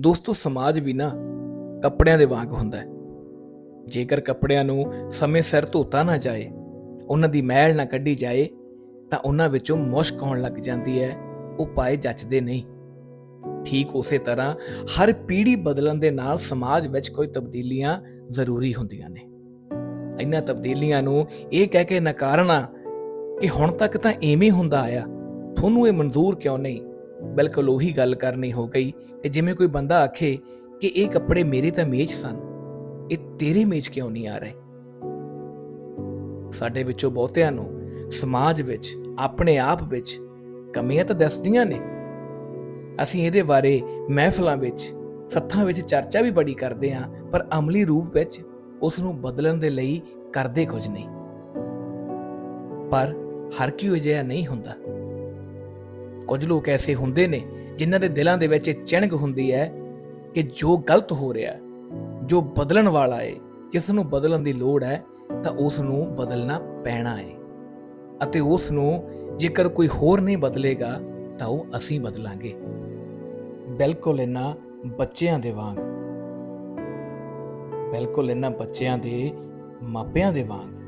ਦੋਸਤੋ, ਸਮਾਜ ਵੀ ਨਾ ਕੱਪੜਿਆਂ ਦੇ ਵਾਂਗ ਹੁੰਦਾ ਹੈ। ਜੇਕਰ ਕੱਪੜਿਆਂ ਨੂੰ ਸਮੇਂ ਸਿਰ ਧੋਤਾ ਨਾ ਜਾਏ, ਉਹਨਾਂ ਦੀ ਮੈਲ ਨਾ ਕੱਢੀ ਜਾਏ, ਤਾਂ ਉਹਨਾਂ ਵਿੱਚੋਂ ਮੁਸ਼ਕ ਆਉਣ ਲੱਗ ਜਾਂਦੀ ਹੈ, ਉਹ ਪਾਏ ਜੱਚਦੇ ਨਹੀਂ। ਠੀਕ ਉਸੇ ਤਰ੍ਹਾਂ ਹਰ ਪੀੜ੍ਹੀ ਬਦਲਣ ਦੇ ਨਾਲ ਸਮਾਜ ਵਿੱਚ ਕੋਈ ਤਬਦੀਲੀਆਂ ਜ਼ਰੂਰੀ ਹੁੰਦੀਆਂ ਨੇ। ਇਹਨਾਂ ਤਬਦੀਲੀਆਂ ਨੂੰ ਇਹ ਕਹਿ ਕੇ ਨਕਾਰਨਾ ਕਿ ਹੁਣ ਤੱਕ ਤਾਂ ਐਵੇਂ ਹੁੰਦਾ ਆਇਆ, ਤੁਹਾਨੂੰ ਇਹ ਮਨਜ਼ੂਰ ਕਿਉਂ ਨਹੀਂ? ਬਿਲਕੁਲ ਉਹੀ ਗੱਲ ਕਰਨੀ ਹੋ ਗਈ ਕਿ ਜਿਵੇਂ ਕੋਈ ਬੰਦਾ ਆਖੇ ਕਿ ਇਹ ਕੱਪੜੇ ਮੇਰੇ ਤਾਂ ਮੇਜ਼ ਸਨ, ਇਹ ਤੇਰੇ ਮੇਜ਼ ਕਿਉਂ ਨਹੀਂ ਆ ਰਹੇ? ਸਾਡੇ ਵਿੱਚੋਂ ਬਹੁਤਿਆਂ ਨੂੰ ਸਮਾਜ ਵਿੱਚ, ਆਪਣੇ ਆਪ ਵਿੱਚ ਕਮੀਆਂ ਤਾਂ ਦੱਸਦੀਆਂ ਨੇ। ਅਸੀਂ ਇਹਦੇ ਬਾਰੇ ਮਹਿਫਲਾਂ ਵਿੱਚ, ਸੱਥਾਂ ਵਿੱਚ ਚਰਚਾ ਵੀ ਬੜੀ ਕਰਦੇ ਹਾਂ, ਪਰ ਅਮਲੀ ਰੂਪ ਵਿੱਚ ਉਸ ਨੂੰ ਬਦਲਣ ਦੇ ਲਈ ਕਰਦੇ ਕੁਝ ਨਹੀਂ। ਪਰ ਹਰ ਕੋਈ ਅਜਿਹਾ ਨਹੀਂ ਹੁੰਦਾ। ਕੁਝ ਲੋਕ ਐਸੇ ਹੁੰਦੇ ਨੇ ਜਿਨ੍ਹਾਂ ਦੇ ਦਿਲਾਂ ਦੇ ਵਿੱਚ ਇਹ ਚਿਣਗ ਹੁੰਦੀ ਹੈ ਕਿ ਜੋ ਗਲਤ ਹੋ ਰਿਹਾ, ਜੋ ਬਦਲਣ ਵਾਲਾ ਹੈ ਜਿਸ ਨੂੰ ਬਦਲਣ ਦੀ ਲੋੜ ਹੈ, ਤਾਂ ਉਸ ਨੂੰ ਬਦਲਣਾ ਪੈਣਾ ਹੈ ਅਤੇ ਉਸ ਨੂੰ ਜੇਕਰ ਕੋਈ ਹੋਰ ਨਹੀਂ ਬਦਲੇਗਾ, ਤਾਂ ਉਹ ਅਸੀਂ ਬਦਲਾਂਗੇ। ਬਿਲਕੁਲ ਇਹਨਾਂ ਬੱਚਿਆਂ ਦੇ ਵਾਂਗ। ਬਿਲਕੁਲ ਇਹਨਾਂ ਬੱਚਿਆਂ ਦੇ ਮਾਪਿਆਂ ਦੇ ਵਾਂਗ।